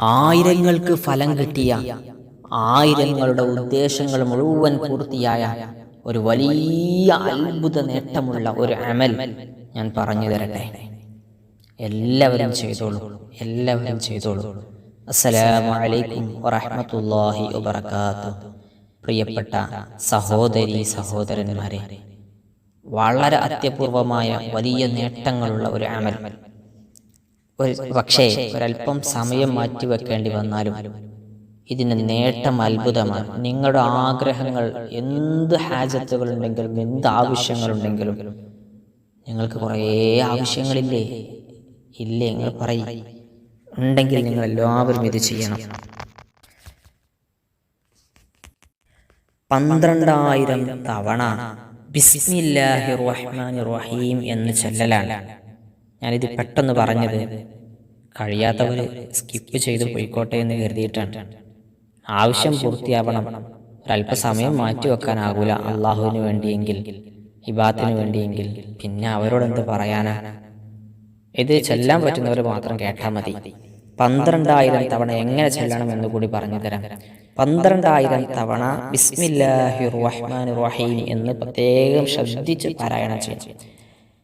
ആയിരങ്ങൾക്ക് ഫലം കിട്ടിയ ആയിരങ്ങളുടെ ഉദ്ദേശങ്ങൾ മുഴുവൻ പൂർത്തിയായ ഒരു വലിയ അത്ഭുത നേട്ടമുള്ള ഒരു അമൽ ഞാൻ പറഞ്ഞു തരട്ടെ. എല്ലാവരും ചെയ്തോളൂ. എല്ലാവരും ചെയ്തോളൂ. അസ്സലാമു വറഹമത്തല്ലാഹി വബറകാതുഹു. പ്രിയപ്പെട്ട സഹോദരി സഹോദരന്മാരെ വളരെ അത്യപൂർവമായ വലിയ നേട്ടങ്ങളുള്ള ഒരു അമൽ. ഒരു പക്ഷേ ഒരല്പം സമയം മാറ്റിവെക്കേണ്ടി വന്നാലും ഇതിന് നേട്ടം അത്ഭുതമാണ്. നിങ്ങളുടെ ആഗ്രഹങ്ങൾ എന്ത് ഹാജത്തുകളുണ്ടെങ്കിലും എന്ത് ആവശ്യങ്ങളുണ്ടെങ്കിലും നിങ്ങൾക്ക് കുറേ ആവശ്യങ്ങളില്ലേ? ഇല്ലേ? നിങ്ങൾ പറയും. ഉണ്ടെങ്കിൽ നിങ്ങൾ എല്ലാവരും ഇത് ചെയ്യണം. പന്ത്രണ്ടായിരം തവണ ബിസ്മില്ലാഹി റഹ്മാനി റഹീം എന്ന് ചൊല്ലലാണ്. ഞാനിത് പെട്ടെന്ന് പറഞ്ഞത് കഴിയാത്തവർ സ്കിപ്പ് ചെയ്ത് പോയിക്കോട്ടെ എന്ന് കരുതിയിട്ടാണ്. ആവശ്യം പൂർത്തിയാവണം. ഒരല്പസമയം മാറ്റിവെക്കാനാകൂല അള്ളാഹുവിന് വേണ്ടിയെങ്കിൽ ഇബാത്തിന് വേണ്ടിയെങ്കിൽ പിന്നെ അവരോടെന്ത് പറയാനാ? ഇത് ചെല്ലാൻ പറ്റുന്നവർ മാത്രം കേട്ടാൽ മതി. പന്ത്രണ്ടായിരം തവണ എങ്ങനെ ചെല്ലണം എന്ന് കൂടി പറഞ്ഞു തരാം. പന്ത്രണ്ടായിരം തവണ ബിസ്മില്ലാഹി റഹ്മാൻ റഹീം എന്ന് പ്രത്യേകം ശ്രദ്ധിച്ച് പാരായണം ചെയ്യണം.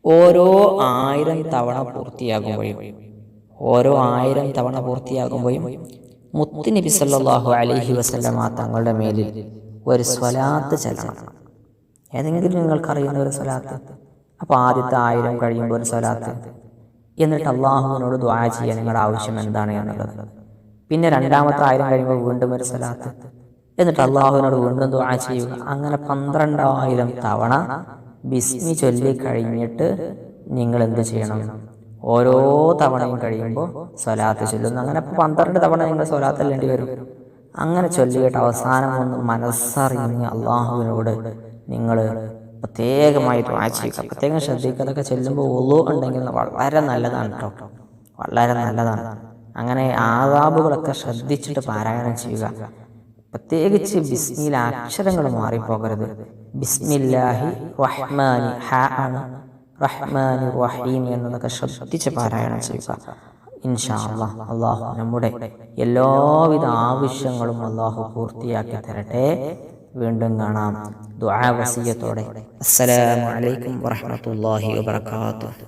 ഓരോ ആയിരം തവണ പൂർത്തിയാകുമ്പോഴും ഓരോ ആയിരം തവണ പൂർത്തിയാകുമ്പോഴും മുത്ത് നബി സല്ലാഹു അലഹി വസല്ലമ തങ്ങളുടെ മേലിൽ ഒരു സ്വലാത്ത് ചെല്ലണം. ഏതെങ്കിലും നിങ്ങൾക്കറിയുന്ന ഒരു സ്വലാത്ത്. അപ്പോൾ ആദ്യത്തെ ആയിരം കഴിയുമ്പോൾ ഒരു സ്വലാത്ത്. എന്നിട്ട് അള്ളാഹുവിനോട് ദ്വാ ചെയ്യാൻ നിങ്ങളുടെ ആവശ്യം എന്താണ് എന്നുള്ളത്. പിന്നെ രണ്ടാമത്തെ ആയിരം കഴിയുമ്പോൾ വീണ്ടും ഒരു സ്വലാത്ത്. എന്നിട്ട് അള്ളാഹുവിനോട് വീണ്ടും ദ്വാ ചെയ്യുക. അങ്ങനെ പന്ത്രണ്ടായിരം തവണ ബിസ്മി ചൊല്ലി കഴിഞ്ഞിട്ട് നിങ്ങൾ എന്ത് ചെയ്യണം? ഓരോ തവണയും കഴിയുമ്പോൾ സ്വലാത്ത് ചൊല്ലുന്നു. അങ്ങനെ പന്ത്രണ്ട് തവണ നിങ്ങൾ സ്വലാത്ത് അല്ലേണ്ടി വരും. അങ്ങനെ ചൊല്ലിയിട്ട് അവസാനം ഒന്ന് മനസ്സറിഞ്ഞ് അള്ളാഹുവിനോട് നിങ്ങൾ പ്രത്യേകമായി ദ്വാ ചെയ്യുക. പ്രത്യേകം ശ്രദ്ധിക്കുന്നതൊക്കെ ചെല്ലുമ്പോൾ ഒളു ഉണ്ടെങ്കിൽ വളരെ നല്ലതാണ് കേട്ടോ. വളരെ നല്ലതാണ്. അങ്ങനെ ആദാബുകളൊക്കെ ശ്രദ്ധിച്ചിട്ട് പാരായണം ചെയ്യുക. പ്രത്യേകിച്ച് ബിസ്മിയിൽ അക്ഷരങ്ങൾ മാറിപ്പോകരുത്. ബിസ്മില്ലാഹി റഹ്മാനി ഹ ആണ് റഹ്മാനി റഹീം എന്നതൊക്കെ ശ്രദ്ധിച്ച് പാരായണം ചെയ്യുക. ഇൻഷാ അള്ളാഹ് അള്ളാഹു നമ്മുടെ എല്ലാവിധ ആവശ്യങ്ങളും അള്ളാഹു പൂർത്തിയാക്കി തരട്ടെ. വീണ്ടും കാണാം. ദുആ വസിയത്തോടെ. അസ്സലാമു അലൈക്കും വറഹ്മത്തുള്ളാഹി വബറകാതുഹു.